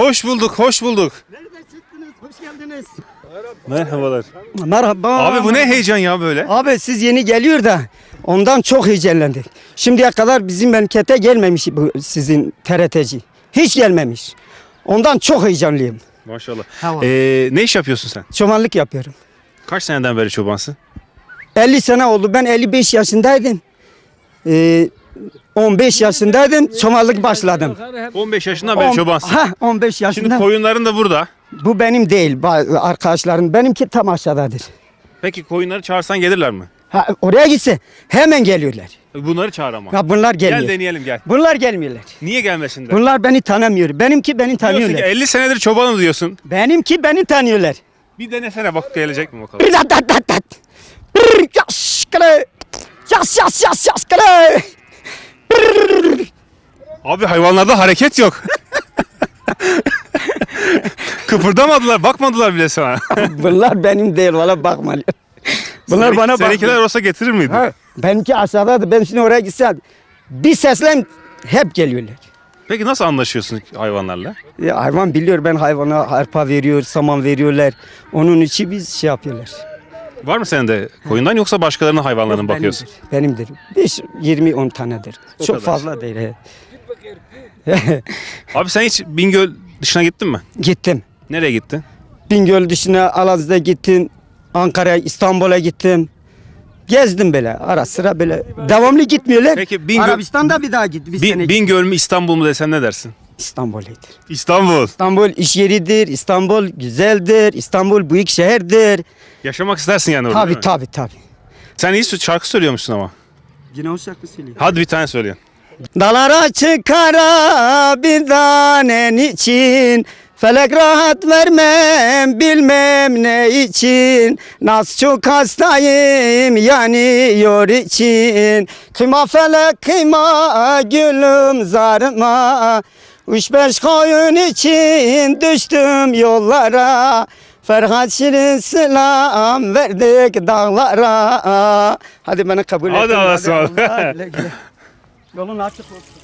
Hoş bulduk, hoş bulduk. Nereden çıktınız? Hoş geldiniz. Merhabalar. Merhaba. Abi bu ne heyecan ya böyle? Abi siz yeni geliyor da ondan çok heyecanlandık. Şimdiye kadar bizim memlekete gelmemiş bu sizin TRT'ci. Hiç gelmemiş. Ondan çok heyecanlıyım. Maşallah. Tamam. Ee, ne iş yapıyorsun sen? Çobanlık yapıyorum. Kaç seneden beri çobansın? 50 sene oldu. Ben 55 yaşındaydım. Ee, 15 yaşındaydım. Çobanlık başladım. 15 yaşından beri On- çobansın. Ha, 15 Şimdi yaşında. koyunların da burada. Bu benim değil. ba- Arkadaşlarım. Benimki tam aşağıdadır. Peki koyunları çağırsan gelirler mi? Ha, oraya gitse hemen geliyorlar. Bunları çağır ama. Ya bunlar gelmiyor. Gel deneyelim gel. Bunlar gelmiyorlar. Niye gelmesinler? Bunlar beni tanımıyor. Benimki beni Diyorsun ki tanıyorlar. 50 senedir çobanım diyorsun. Benimki beni tanıyorlar. Bir denesene bak gelecek mi bakalım. Bir dat dat dat dat. Bir yas kale. Yas yas yas yas kale. Abi hayvanlarda hareket yok. Kıpırdamadılar, bakmadılar bile sana. Bunlar benim değil valla bakmalıyor. Bunlar bana Seninkiler bakmıyor. olsa getirir miydi? Ha, benimki aşağıdadır. Ben şimdi oraya gitsem bir sesle hep geliyorlar. Peki nasıl anlaşıyorsun hayvanlarla? Ya hayvan biliyor ben hayvana harpa veriyor, saman veriyorlar. Onun için biz şey yapıyorlar. Var mı senin de koyundan yoksa başkalarının hayvanlarına mı bakıyorsun? Benimdir. benimdir. 5 20 10 tanedir. O Çok kadar. fazla değil. he. Abi sen hiç Bingöl dışına gittin mi? Gittim. Nereye gittin? Bingöl dışına Alaz'da gittim. Ankara'ya, İstanbul'a gittim. Gezdim böyle ara sıra böyle. Devamlı gitmiyorlar. Peki Bingöl- Arabistan'da bir daha gitti. Bir Bin, sene Bingöl mü İstanbul mu desen ne dersin? İstanbul'dur. İstanbul. İstanbul iş yeridir. İstanbul güzeldir. İstanbul büyük şehirdir. Yaşamak istersin yani orada değil Tabi mi? tabi tabi. Sen iyi şarkı söylüyormuşsun ama. Yine o şarkı söyleyeyim. Hadi bir tane söyleyin. Dalara çıkara bir tanen için. Felek rahat vermem bilmem ne için. Nasıl çok hastayım yanıyor için. Kıyma felek kıyma gülüm zarıma. Üç beş koyun için düştüm yollara. Ferhat Şirin selam verdik dağlara. Hadi beni kabul Hadi edin. Allah'a ısmarladık. Yolun açık olsun.